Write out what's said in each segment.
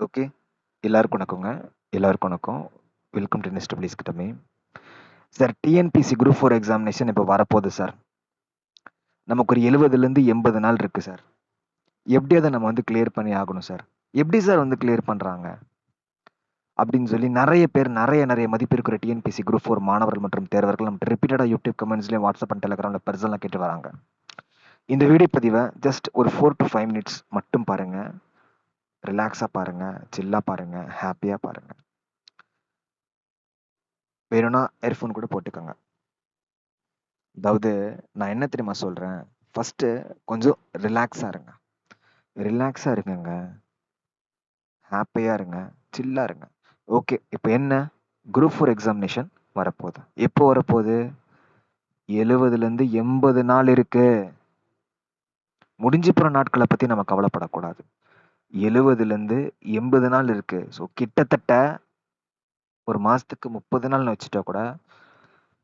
Okay. எல்லாருக்கும் வணக்கங்க. எல்லாருக்கும் வணக்கம். வெல்கம் டு நெஸ்டபிலிஸ் கிட்டமே. Sir TNPSC group four examination இப்போ வரப்போகுது சார். நமக்கு ஒரு 70லேருந்து 80 நாள் இருக்கு சார். எப்படி அத நம்ம வந்து கிளியர் பண்ணி ஆகணும் சார்? எப்படி சார் வந்து கிளியர் பண்றாங்க? அப்படின்னு சொல்லி நெறைய பேர் நெறைய நெறைய மதிப்பு இருக்கிற டிஎன்பிசி குரூப் ஃபோர் மாணவர்கள் மற்றும் தேர்வர்கள் நம்மட்ட ரிப்பீட்டடா யூடியூப் கமெண்ட்ஸ்லயும், வாட்ஸ்அப் அண்ட் டெலிகிராம்ல பெர்சனலா கேட்டு வராங்க. இந்த வீடியோ பதிவ ஜஸ்ட் ஒரு 4 டூ 5 மினிட்ஸ் மட்டும் பாருங்க. ரிலாக்ஸாக பாருங்க, சில்லாக பாருங்க, ஹாப்பியாக பாருங்க. வேணும்னா இயர்ஃபோன் கூட போட்டுக்கோங்க. அதாவது நான் என்ன தெரியுமா சொல்கிறேன் ஃபஸ்ட்டு கொஞ்சம் ரிலாக்ஸாக இருங்க. ரிலாக்ஸாக இருங்கங்க. ஹாப்பியாக இருங்க. சில்லாக இருங்க. ஓகே. இப்போ என்ன? குரூப் ஃபோர் எக்ஸாமினேஷன் வரப்போகுது. எப்போ வரப்போகுது? 70லேருந்து 80 நாள் இருக்குது முடிஞ்சு போகிற நாட்களை பற்றி நம்ம கவலைப்படக்கூடாது. 70லேருந்து 80 நாள் இருக்குது ஸோ கிட்டத்தட்ட ஒரு மாதத்துக்கு முப்பது நாள்னு வச்சுட்டா கூட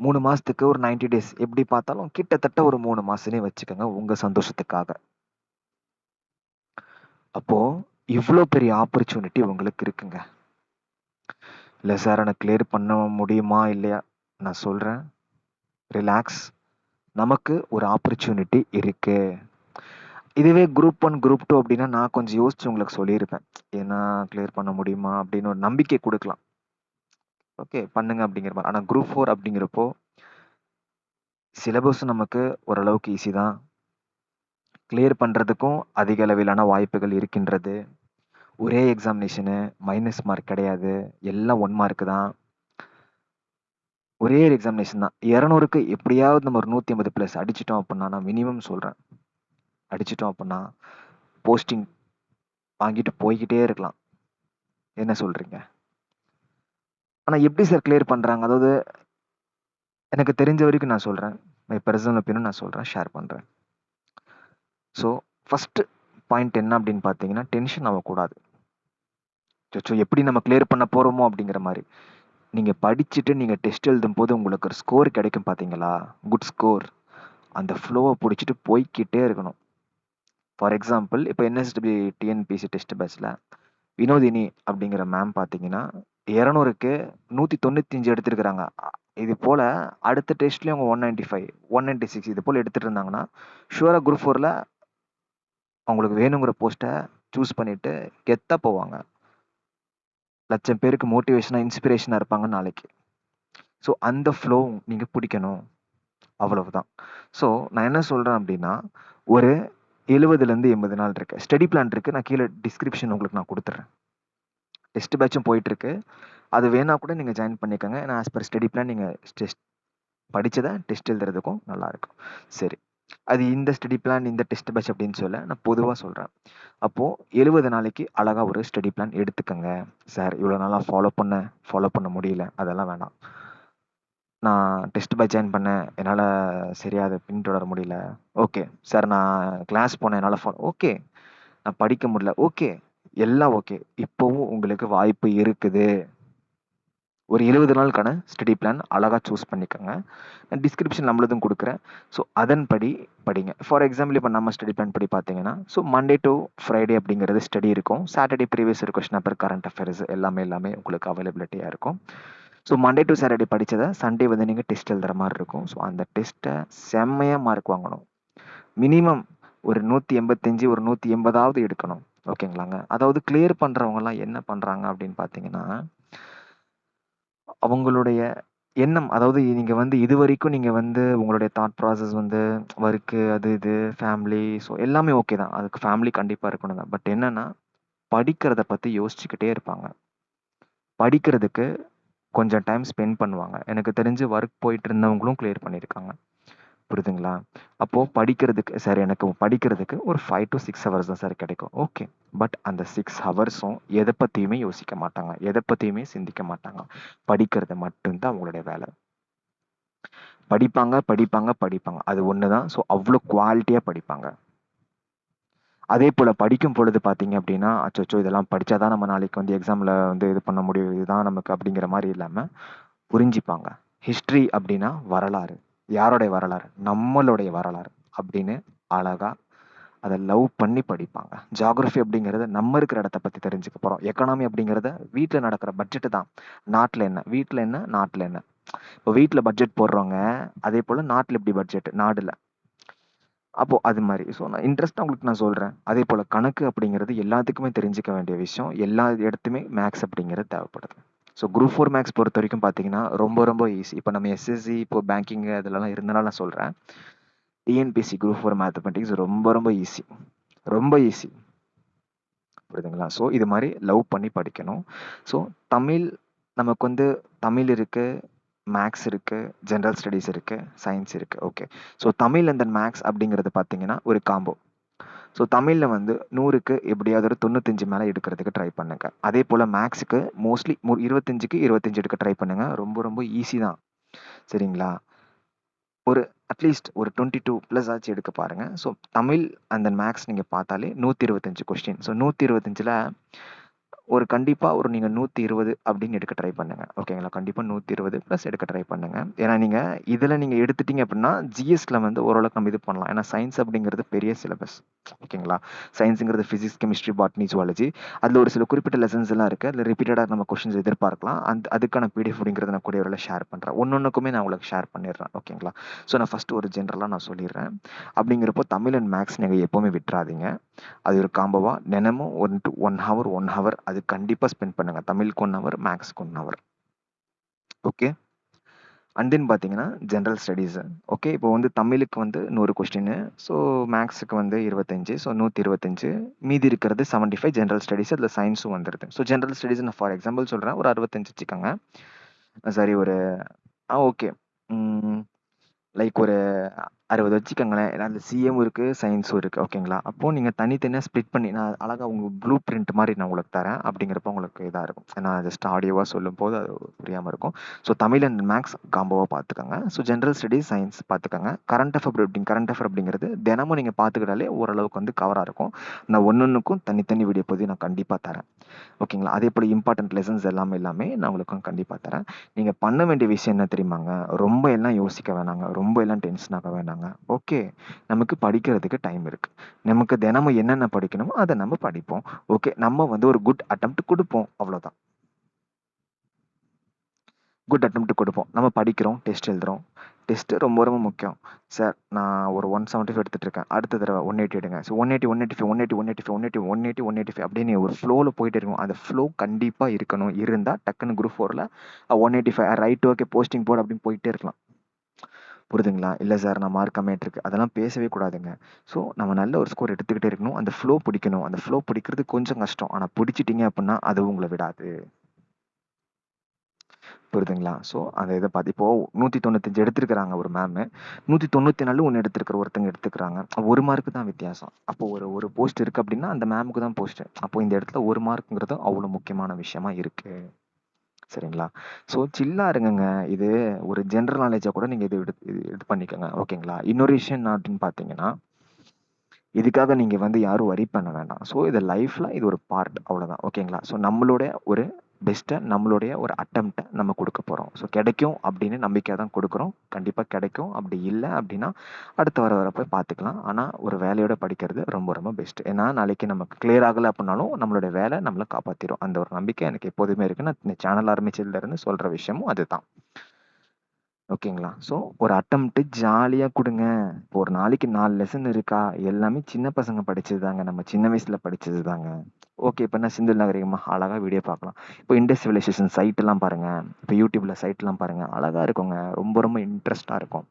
மூணு மாதத்துக்கு ஒரு 90 டேஸ் எப்படி பார்த்தாலும் கிட்டத்தட்ட ஒரு 3 மாசம்னே வச்சுக்கோங்க உங்கள் சந்தோஷத்துக்காக. அப்போது இவ்வளோ பெரிய ஆப்பர்ச்சுனிட்டி உங்களுக்கு இருக்குங்க. இல்லை சார் எனக்கு கிளியர் பண்ண முடியுமா? இல்லையா? நான் சொல்கிறேன் ரிலாக்ஸ். நமக்கு ஒரு ஆப்பர்ச்சுனிட்டி இருக்குது இதுவே குரூப் ஒன் குரூப் டூ அப்படின்னா நான் கொஞ்சம் யோசிச்சு உங்களுக்கு சொல்லியிருப்பேன். ஏன்னா கிளியர் பண்ண முடியுமா? அப்படின்னு ஒரு நம்பிக்கை கொடுக்கலாம் ஓகே. பண்ணுங்க அப்படிங்கிற மாதிரி ஆனால் குரூப் ஃபோர் அப்படிங்கிறப்போ சிலபஸ் நமக்கு ஓரளவுக்கு ஈஸி தான். கிளியர் பண்ணுறதுக்கும் அதிக அளவிலான வாய்ப்புகள் இருக்கின்றது. ஒரே எக்ஸாமினேஷனு, மைனஸ் மார்க் கிடையாது. எல்லாம் ஒன் மார்க் தான். ஒரே ஒரு எக்ஸாமினேஷன் தான். 200க்கு எப்படியாவது நம்ம ஒரு நூற்றி ஐம்பது ப்ளஸ் அடிச்சிட்டோம் அப்படின்னா, நான் மினிமம் சொல்கிறேன் அடிச்சுட்டோம் அப்படின்னா, போஸ்டிங் வாங்கிட்டு போய்கிட்டே இருக்கலாம். என்ன சொல்றீங்க? ஆனால் எப்படி சார் கிளியர் பண்ணுறாங்க அதாவது எனக்கு தெரிஞ்ச வரைக்கும் நான் சொல்கிறேன் மை பர்சனல் ஒப்பீனியும் நான் சொல்கிறேன் ஷேர் பண்ணுறேன் ஸோ ஃபஸ்ட்டு பாயிண்ட் என்ன அப்படின்னு பார்த்தீங்கன்னா, டென்ஷன் ஆகக்கூடாது அச்சச்சோ! எப்படி நம்ம கிளியர் பண்ண போகிறோமோ அப்படிங்கிற மாதிரி நீங்கள் படிச்சுட்டு நீங்கள் டெஸ்ட் எழுதும் போது உங்களுக்கு ஒரு ஸ்கோர் கிடைக்கும் பார்த்தீங்களா? Good score. அந்த ஃப்ளோவை பிடிச்சிட்டு போய்கிட்டே இருக்கணும். ஃபார் எக்ஸாம்பிள் இப்போ என்எஸ்டபி டிஎன்பிசி டெஸ்ட் பேட்ச்ல வினோதினி அப்படிங்கிற மேம் பார்த்தீங்கன்னா, இரநூறுக்கு நூற்றி தொண்ணூத்தஞ்சு எடுத்திருக்கிறாங்க இது போல் அடுத்த டெஸ்ட்லேயும் அவங்க 195, 196 இது போல் எடுத்துகிட்டு இருந்தாங்கன்னா, ஷுவராக குரூப் ஃபோரில் அவங்களுக்கு வேணுங்கிற போஸ்ட்டை சூஸ் பண்ணிவிட்டு கெத்தாக போவாங்க. லட்சம் பேருக்கு மோட்டிவேஷனாக இன்ஸ்பிரேஷனாக இருப்பாங்க நாளைக்கு. ஸோ அந்த ஃப்ளோ நீங்கள் பிடிக்கணும். அவ்வளவுதான். ஸோ நான் என்ன சொல்கிறேன் அப்படின்னா, ஒரு 70லேருந்து 80 நாள் இருக்கு. ஸ்டடி பிளான் இருக்குது நான் கீழே டிஸ்கிரிப்ஷன் உங்களுக்கு நான் கொடுத்துட்றேன் டெஸ்ட் பேட்சும் போயிட்டுருக்கு அது வேணா கூட நீங்கள் ஜாயின் பண்ணிக்கோங்க. ஏன்னா ஆஸ் பர் ஸ்டடி பிளான் நீங்கள் டெஸ்ட் படித்ததை டெஸ்ட் எழுதுறதுக்கும் நல்லாயிருக்கும் சரி. அது இந்த ஸ்டடி பிளான், இந்த டெஸ்ட் பேட்ச் அப்படின்னு சொல்ல, நான் பொதுவாக சொல்கிறேன் அப்போது எழுபது நாளைக்கு அழகாக ஒரு ஸ்டடி பிளான் எடுத்துக்கோங்க சார் இவ்வளோ நாளாக ஃபாலோ பண்ண ஃபாலோ பண்ண முடியல. அதெல்லாம் வேணாம். நான் டெஸ்ட் பேட்ச் ஜாயின் பண்ணேன். என்னால சரியா அத பின்தொடர முடியல. ஓகே. சார் நான் கிளாஸ் போனேன். என்னால ஃபாலோ ஓகே. நான் படிக்க முடியல. ஓகே. எல்லாம் ஓகே. இப்பவும் உங்களுக்கு வாய்ப்பு இருக்குது. ஒரு 70 நாளுக்கான ஸ்டடி பிளான் அழகா சூஸ் பண்ணிக்கோங்க. நான் டிஸ்கிரிப்ஷன் நம்மளதும் குடுக்குறேன். ஸோ அதன்படி படிங்க. ஃபார் எக்ஸாம்பிள் இப்ப நம்ம ஸ்டடி பிளான் படி பார்த்தீங்கன்னா, ஸோ மண்டே டூ ஃப்ரைடே அப்படிங்கிறது ஸ்டடி இருக்கும். Saturday previous year question paper, current affairs எல்லாமே எல்லாமே உங்களுக்கு அவைலபிலிட்டியா இருக்கும். ஸோ மண்டே டு சாட்டர்டே படித்ததை சண்டே வந்து நீங்கள் டெஸ்ட் எழுதுற மாதிரி இருக்கும். ஸோ அந்த டெஸ்ட்டை செம்மையாக மார்க் வாங்கணும். மினிமம் ஒரு 185, ஒரு 180வது எடுக்கணும். ஓகேங்களாங்க. அதாவது கிளியர் பண்ணுறவங்கலாம் என்ன பண்ணுறாங்க அப்படின்னு பார்த்தீங்கன்னா அவங்களுடைய எண்ணம் அதாவது நீங்கள் வந்து இது வரைக்கும் நீங்கள் வந்து உங்களுடைய தாட் ப்ராசஸ் வந்து ஒர்க்கு அது இது, ஃபேமிலி ஸோ எல்லாமே ஓகே தான். அதுக்கு ஃபேமிலி கண்டிப்பாக இருக்கணும் தான். பட் என்னன்னா, படிக்கிறத பற்றி யோசிச்சுக்கிட்டே இருப்பாங்க. படிக்கிறதுக்கு கொஞ்சம் டைம் ஸ்பெண்ட் பண்ணுவாங்க. எனக்கு தெரிஞ்சு ஒர்க் போயிட்டு இருந்தவங்களும் கிளியர் பண்ணியிருக்காங்க. புரியுதுங்களா? அப்போது படிக்கிறதுக்கு சார் எனக்கு படிக்கிறதுக்கு ஒரு ஃபைவ் டு சிக்ஸ் ஹவர்ஸ் தான் சார் கிடைக்கும். ஓகே. பட் அந்த சிக்ஸ் ஹவர்ஸும் எதை பற்றியுமே யோசிக்க மாட்டாங்க. எதை பற்றியுமே சிந்திக்க மாட்டாங்க. படிக்கிறது மட்டும்தான் அவங்களுடைய வேலை படிப்பாங்க, படிப்பாங்க, படிப்பாங்க. அது ஒன்று தான். ஸோ அவ்வளோ குவாலிட்டியாக படிப்பாங்க. அதே போல் படிக்கும் பொழுது பார்த்தீங்க அப்படின்னா, அச்சோ இதெல்லாம் படித்தா தான் நம்ம நாளைக்கு வந்து எக்ஸாமில் வந்து இது பண்ண முடியும். இதுதான் நமக்கு அப்படிங்கிற மாதிரி இல்லாமல் புரிஞ்சுப்பாங்க. ஹிஸ்ட்ரி அப்படின்னா வரலாறு. யாருடைய வரலாறு? நம்மளுடைய வரலாறு அப்படின்னு அழகாக அதை லவ் பண்ணி படிப்பாங்க ஜாகிரஃபி அப்படிங்கிறத நம்ம இருக்கிற இடத்த பற்றி தெரிஞ்சுக்க போகிறோம் எக்கனாமி அப்படிங்கிறத வீட்டில் நடக்கிற பட்ஜெட்டு தான் நாட்டில் என்ன வீட்டில் என்ன நாட்டில் என்ன இப்போ வீட்டில் பட்ஜெட் போடுறவங்க அதே போல் நாட்டில் எப்படி பட்ஜெட் நாடில் அப்போது அது மாதிரி. ஸோ நான் இன்ட்ரெஸ்ட்டாக உங்களுக்கு நான் சொல்கிறேன் அதே போல் கணக்கு அப்படிங்கிறது எல்லாத்துக்குமே தெரிஞ்சுக்க வேண்டிய விஷயம். எல்லா இடத்துமே மேக்ஸ் அப்படிங்கிறது தேவைப்படுது. ஸோ குரூப் ஃபோர் மேக்ஸ் பொறுத்த வரைக்கும் பார்த்தீங்கன்னா ரொம்ப ரொம்ப ஈஸி இப்போ நம்ம எஸ்எஸ்சி இப்போ பேங்கிங் அதிலலாம் இருந்தனால நான் சொல்கிறேன் டிஎன்பிசி குரூப் ஃபோர் மேத்தமெட்டிக்ஸ் ரொம்ப ரொம்ப ஈஸி ரொம்ப ஈஸி புரியுதுங்களா? ஸோ இது மாதிரி லவ் பண்ணி படிக்கணும். ஸோ தமிழ் நமக்கு வந்து தமிழ் இருக்குது மேக்ஸ் இருக்குது ஜென்ரல் ஸ்டடீஸ் இருக்குது சயின்ஸ் இருக்குது okay so Tamil and then maths அப்படிங்கிறது பார்த்தீங்கன்னா ஒரு காம்போ ஸோ தமிழில் வந்து நூறுக்கு எப்படியாவது ஒரு தொண்ணூத்தஞ்சு மேலே எடுக்கிறதுக்கு ட்ரை பண்ணுங்க. அதே போல் மேக்ஸுக்கு மோஸ்ட்லி இருபத்தஞ்சுக்கு இருபத்தஞ்சு எடுக்க ட்ரை பண்ணுங்க. ரொம்ப ரொம்ப ஈஸி தான். சரிங்களா? ஒரு அட்லீஸ்ட் ஒரு டுவெண்ட்டி டூ ப்ளஸ் ஆச்சு எடுக்க பாருங்கள் so Tamil and then maths நீங்கள் பார்த்தாலே நூற்றி இருபத்தஞ்சு கொஸ்டின் ஸோ நூற்றி இருபத்தஞ்சில் ஒரு கண்டிப்பாக ஒரு நீங்கள் நூற்றி இருபது அப்படின்னு எடுக்க ட்ரை பண்ணுங்க. ஓகேங்களா கண்டிப்பாக நூற்றி இருபது ப்ளஸ் எடுக்க ட்ரை பண்ணுங்க. ஏன்னா நீங்கள் இதில் நீங்கள் எடுத்துட்டீங்க அப்படின்னா ஜிஎஸ்ல வந்து ஓரளவுக்கு நம்ம இது பண்ணலாம். ஏன்னா சயின்ஸ் அப்படிங்கிறது பெரிய சிலபஸ் ஓகேங்களா? சயின்ஸுங்கிறது ஃபிசிக்ஸ் கெமிஸ்ட்ரி பாட்னி ஜுவாலஜி அதில் ஒரு சில குறிப்பிட்ட லெசன்ஸ் எல்லாம் இருக்குது அதில் ரிப்பீட்டடாக நம்ம கொஷின்ஸ் எதிர்பார்க்கலாம். அந்த அதுக்கான பிடிஎஃப் அப்படிங்கிறத நான் கூடிய வரையில் ஷேர் பண்ணுறேன் ஒன்னொன்றுக்குமே நான் உங்களுக்கு ஷேர் பண்ணிடுறேன். ஓகேங்களா? ஸோ நான் ஃபஸ்ட்டு ஒரு ஜென்ரலாக நான் சொல்லிடுறேன். அப்படிங்கிறப்போ தமிழ் அண்ட் மேக்ஸ் நீங்கள் எப்போவுமே விட்டுறாதீங்க. அது ஒரு காம்போவாக தினமும் one to one hour one hour அது கண்டிப்பாக ஸ்பெண்ட் பண்ணுங்கள் தமிழுக்கு one hour மேக்ஸ்க்கு one hour okay? And then பார்த்தீங்கன்னா ஜென்ரல் ஸ்டடீஸு ஓகே இப்போ வந்து தமிழுக்கு வந்து நூறு கொஸ்டின் ஸோ மேக்ஸுக்கு வந்து இருபத்தஞ்சு ஸோ நூற்றி இருபத்தஞ்சு. மீதி இருக்கிறது செவன்ட்டி ஃபைவ் ஜென்ரல் ஸ்டடீஸ் அதில் சயின்ஸும் வந்துடுது ஸோ ஜென்ரல் ஸ்டடீஸ் நான் ஃபார் எக்ஸாம்பிள் சொல்கிறேன் ஒரு அறுபத்தஞ்சு வச்சுக்கோங்க. சாரி ஒரு ஆ ஓகே லைக் ஒரு அறுபது வச்சுக்கோங்களேன். ஏன்னா அந்த சிஎம் இருக்குது சயின்ஸும் இருக்குது ஓகேங்களா அப்போது நீங்கள் தனித்தனியாக ஸ்ப்ளிட் பண்ணி நான் அழகாக உங்கள் ப்ளூ பிரிண்ட் மாதிரி நான் உங்களுக்கு தரேன். அப்படிங்கிறப்ப உங்களுக்கு இதாக இருக்கும். ஏன்னா ஜஸ்ட் ஆடியோவாக சொல்லும் போது அது புரியாமல் இருக்கும். ஸோ தமிழ் அண்ட் மேக்ஸ் காம்போவாக பார்த்துக்கோங்க ஸோ ஜென்ரல் ஸ்டடீஸ் சயின்ஸ் பார்த்துக்கோங்க கரண்ட் அஃபர் அப்படி கரண்ட் அஃபர் அப்படிங்கிறது தினமும் நீங்கள் பார்த்துக்கிட்டாலே ஓரளவுக்கு வந்து கவராக இருக்கும். நான் ஒன்னொன்றுக்கும் தனித்தனி வீடியோ போது நான் கண்டிப்பாக தரேன். ஓகேங்களா அதே போல் இம்பார்ட்டன்ட் லெசன்ஸ் எல்லாமே எல்லாமே நான் உங்களுக்கு கண்டிப்பாக தரேன். நீங்கள் பண்ண வேண்டிய விஷயம் என்ன தெரியுமாங்க? ரொம்ப எல்லாம் யோசிக்க வேணாங்க. ரொம்ப எல்லாம் டென்ஷன் ஆக வேணாங்க. ஓகே நமக்கு படிக்கிறதுக்கு டைம் இருக்கு. நமக்கு தினமும் என்னென்ன படிக்கணுமோ அதை நம்ம படிப்போம். ஓகே நம்ம வந்து ஒரு குட் அட்டம்ப்ட் கொடுப்போம். அவ்வளோதான் குட் அட்டம்ப்ட் கொடுப்போம். நம்ம படிக்கிறோம். டெஸ்ட் எழுதுறோம். டெஸ்ட்டு ரொம்ப ரொம்ப முக்கியம். சார் நான் ஒரு ஒன் செவன்ட்டி ஃபைவ் எடுத்துகிட்டு இருக்கேன் அடுத்த தடவை ஒன் எயிட்டி எடுங்க. So one eighty one eighty five one eighty one eighty five one eighty one eighty one eighty five அப்படின்னு ஒரு ஃப்ளோவில் போயிட்டு இருக்கும். அந்த ஃப்ளோ கண்டிப்பாக இருக்கணும். இருந்தால் டக்குன்னு குரூப் ஃபோரில் one eighty five right okay posting board அப்படின்னு போயிட்டே இருக்கலாம். புரிதுங்களா? இல்லை சார் நான் மார்க் கம்மியாயிட்டுருக்கு." அதெல்லாம் பேசவே கூடாதுங்க. ஸோ நம்ம நல்ல ஒரு ஸ்கோர் எடுத்துக்கிட்டே இருக்கணும். அந்த ஃப்ளோ பிடிக்கணும். அந்த ஃப்ளோ பிடிக்கிறது கொஞ்சம் கஷ்டம். ஆனால் பிடிச்சிட்டிங்க அப்படின்னா அது உங்களை விடாது. புரியுதுங்களா ஸோ அந்த இதை பார்த்து இப்போ நூற்றி தொண்ணூத்தஞ்சு எடுத்திருக்கிறாங்க ஒரு மேமு நூற்றி தொண்ணூற்றி நாலு ஒன்று எடுத்திருக்கிற ஒருத்தங்க எடுத்துக்கிறாங்க. ஒரு மார்க்கு தான் வித்தியாசம். அப்போ ஒரு ஒரு போஸ்ட் இருக்குது அப்படின்னா அந்த மேமுக்கு தான் போஸ்ட்டு அப்போ இந்த இடத்துல ஒரு மார்க்குங்கிறது அவ்வளோ முக்கியமான விஷயமா இருக்குது சரிங்களா? ஸோ சில்லா இருங்கங்க. இது ஒரு ஜென்ரல் நாலேஜாக கூட நீங்கள் இது எடுத்து இது இது பண்ணிக்கோங்க. ஓகேங்களா? இன்னொரு விஷயம் என்ன அப்படின்னு பார்த்தீங்கன்னா இதுக்காக நீங்கள் வந்து யாரும் வரி பண்ண வேண்டாம். ஸோ இது லைஃப்பில் இது ஒரு பார்ட் அவ்வளோதான் ஓகேங்களா? ஸோ நம்மளோட ஒரு பெஸ்ட்டை நம்மளுடைய ஒரு அட்டம்ப்டை நம்ம கொடுக்க போகிறோம் ஸோ கிடைக்கும் அப்படின்னு நம்பிக்கை தான் கொடுக்குறோம். கண்டிப்பாக கிடைக்கும். அப்படி இல்லை அப்படின்னா அடுத்த வர வரப்போ பார்த்துக்கலாம். ஆனால் ஒரு வேலையோட படிக்கிறது ரொம்ப ரொம்ப பெஸ்ட் ஏன்னா நாளைக்கு நமக்கு கிளியர் ஆகலை அப்படின்னாலும் நம்மளுடைய வேலை நம்மளை காப்பாற்றிடும் அந்த ஒரு நம்பிக்கை எனக்கு எப்போதுமே இருக்குது நான் இந்த சேனல் ஆரம்பிச்சதுலேருந்து சொல்கிற விஷயமும் அதுதான். ஓகேங்களா? ஸோ ஒரு அட்டம்ப்ட்டு ஜாலியாக கொடுங்க. இப்போ ஒரு நாளைக்கு நாலு லெசன் இருக்கா? எல்லாமே சின்ன பசங்க படித்தது தாங்க நம்ம சின்ன வயசில் படித்தது தாங்க ஓகே இப்போ என்ன சிந்து நகரிகமாக அழகாக வீடியோ பார்க்கலாம். இப்போ இண்டஸ் சிவிலைசேஷன் சைட்டெல்லாம் பாருங்கள் இப்போ யூடியூப்பில் சைட்லாம் பாருங்கள் அழகாக இருக்குங்க. ரொம்ப ரொம்ப இன்ட்ரெஸ்ட்டாக இருக்கும்.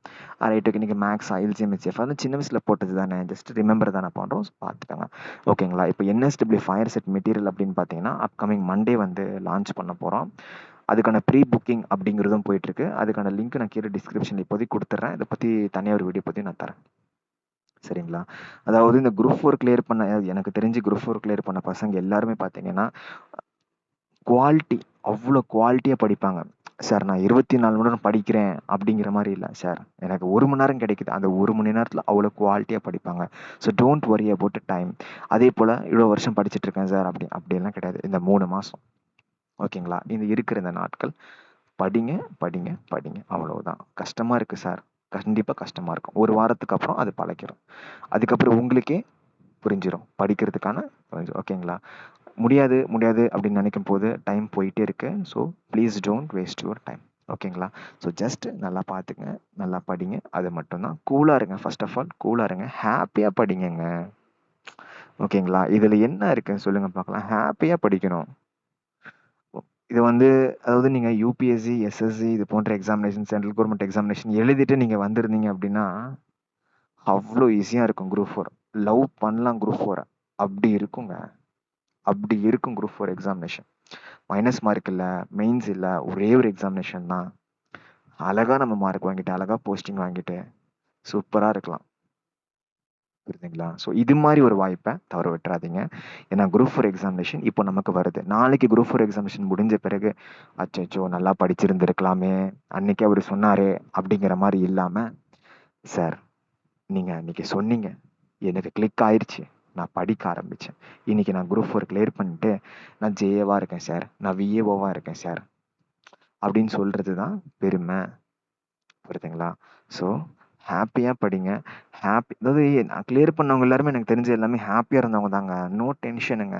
ரைட் ஓகே நீங்கள் மேக்ஸ் ஐஎல்ஜிஎம் ஹெச்எஃப் சின்ன வயசில் போட்டது தானே. ஜஸ்ட் ரிமெம்பர் தானே. பண்ணுறோம் பார்த்துக்கோங்க. ஓகேங்களா இப்போ என்எஸ்டபிள்யூ ஃபயர் செட் மெட்டீரியல் அப்படின்னு பார்த்தீங்கன்னா அப்கமிங் மண்டே வந்து லான்ச் பண்ண போகிறோம் அதுக்கான ப்ரீ புக்கிங் அப்படிங்கிறதும் போயிட்டுருக்கு அதுக்கான லிங்க் நான் கீழே டிஸ்கிரிப்ஷனில் இப்போதைக்கு கொடுத்துட்றேன் இதை பற்றி தனியாக ஒரு வீடியோ பற்றி நான் தரேன். சரிங்களா? அதாவது இந்த குரூப் ஃபோர் கிளியர் பண்ண எனக்கு தெரிஞ்சு குரூப் ஃபோர் கிளியர் பண்ண பசங்க எல்லாருமே பார்த்தீங்கன்னா குவாலிட்டி அவ்வளோ குவாலிட்டியாக படிப்பாங்க. சார் நான் இருபத்தி நாலு மணி நேரம் படிக்கிறேன் அப்படிங்கிற மாதிரி இல்லை சார் எனக்கு ஒரு மணி நேரம் கிடைக்குது. அந்த ஒரு மணி நேரத்தில் அவ்வளோ குவாலிட்டியாக படிப்பாங்க. So don't worry about time அதே போல் இவ்வளோ வருஷம் படிச்சுட்டு இருக்கேன் சார் அப்படி அப்படியெல்லாம் கிடையாது. இந்த மூணு மாதம் ஓகேங்களா? இந்த இருக்கிற இந்த நாட்கள். படிங்க படிங்க படிங்க. அவ்வளவுதான். கஷ்டமாக இருக்குது சார். கண்டிப்பாக கஷ்டமாக இருக்கும். ஒரு வாரத்துக்கு அப்புறம் அது பழக்கிறோம் அதுக்கப்புறம் உங்களுக்கே புரிஞ்சிடும் படிக்கிறதுக்கான புரிஞ்சிடும் ஓகேங்களா? முடியாது முடியாது அப்படின்னு நினைக்கும் போது டைம் போயிட்டே இருக்கு. So please don't waste your time ஓகேங்களா? ஸோ ஜஸ்ட் நல்லா பார்த்துங்க நல்லா படிங்க. அது மட்டும்தான். கூலாக இருங்க. ஃபர்ஸ்ட் ஆஃப் ஆல் கூலாக இருங்க. ஹாப்பியாக படிங்கங்க. ஓகேங்களா? இதில் என்ன இருக்குன்னு சொல்லுங்கள் பார்க்கலாம். ஹாப்பியாக படிக்கணும். இது வந்து அதாவது நீங்கள் யூபிஎஸ்சி எஸ்எஸ்சி இது போன்ற எக்ஸாமினேஷன் சென்ட்ரல் கவர்மெண்ட் எக்ஸாமினேஷன் எழுதிட்டு நீங்கள் வந்திருந்தீங்க அப்படின்னா அவ்வளோ ஈஸியாக இருக்கும் குரூப் ஃபோர் லவ் பண்ணலாம் குரூப் ஃபோரை அப்படி இருக்குங்க. அப்படி இருக்கும் group four examination minus mark இல்லை மெயின்ஸ் இல்லை ஒரே ஒரு எக்ஸாமினேஷன் தான். அழகாக நம்ம மார்க் வாங்கிட்டு அழகாக போஸ்டிங் வாங்கிட்டு சூப்பராக இருக்கலாம். புரியுதுங்களா? ஸோ இது மாதிரி ஒரு வாய்ப்பை தவற விட்டுறாதீங்க. ஏன்னா குரூப் ஃபோர் எக்ஸாமினேஷன் இப்போ நமக்கு வருது. நாளைக்கு குரூப் ஃபோர் எக்ஸாமினேஷன் முடிஞ்ச பிறகு அச்சோ நல்லா படிச்சிருந்துருக்கலாமே அன்னைக்கு அவர் சொன்னாரே அப்படிங்கிற மாதிரி இல்லாமல் சார் நீங்கள் அன்றைக்கி சொன்னீங்க. எனக்கு கிளிக் ஆயிடுச்சு நான் படிக்க ஆரம்பித்தேன் இன்னைக்கு நான் குரூப் ஃபோர் கிளியர் பண்ணிட்டு நான் ஜேஏவாக இருக்கேன் சார். நான் விஏஓவாக இருக்கேன் சார். அப்படின்னு சொல்கிறது தான் பெருமை. புரியுதுங்களா? ஸோ ஹாப்பியாக படிங்க. ஹாப்பி அதாவது நான் கிளியர் பண்ணவங்க எல்லாருமே எனக்கு தெரிஞ்ச எல்லாமே ஹாப்பியாக இருந்தவங்க தாங்க. நோ டென்ஷனுங்க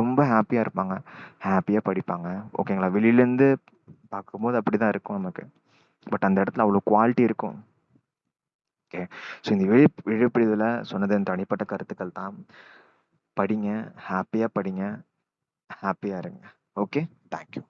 ரொம்ப ஹாப்பியாக இருப்பாங்க. ஹாப்பியாக படிப்பாங்க. ஓகேங்களா வெளியிலேருந்து பார்க்கும்போது அப்படி தான் இருக்கும் நமக்கு. பட் அந்த இடத்துல அவ்வளோ குவாலிட்டி இருக்கும். ஓகே ஸோ இந்த விழி விழிப்புதில் சொன்னது என் தனிப்பட்ட கருத்துக்கள் தான். படிங்க. ஹாப்பியாக படிங்க. ஹாப்பியாக இருங்க. Okay thank you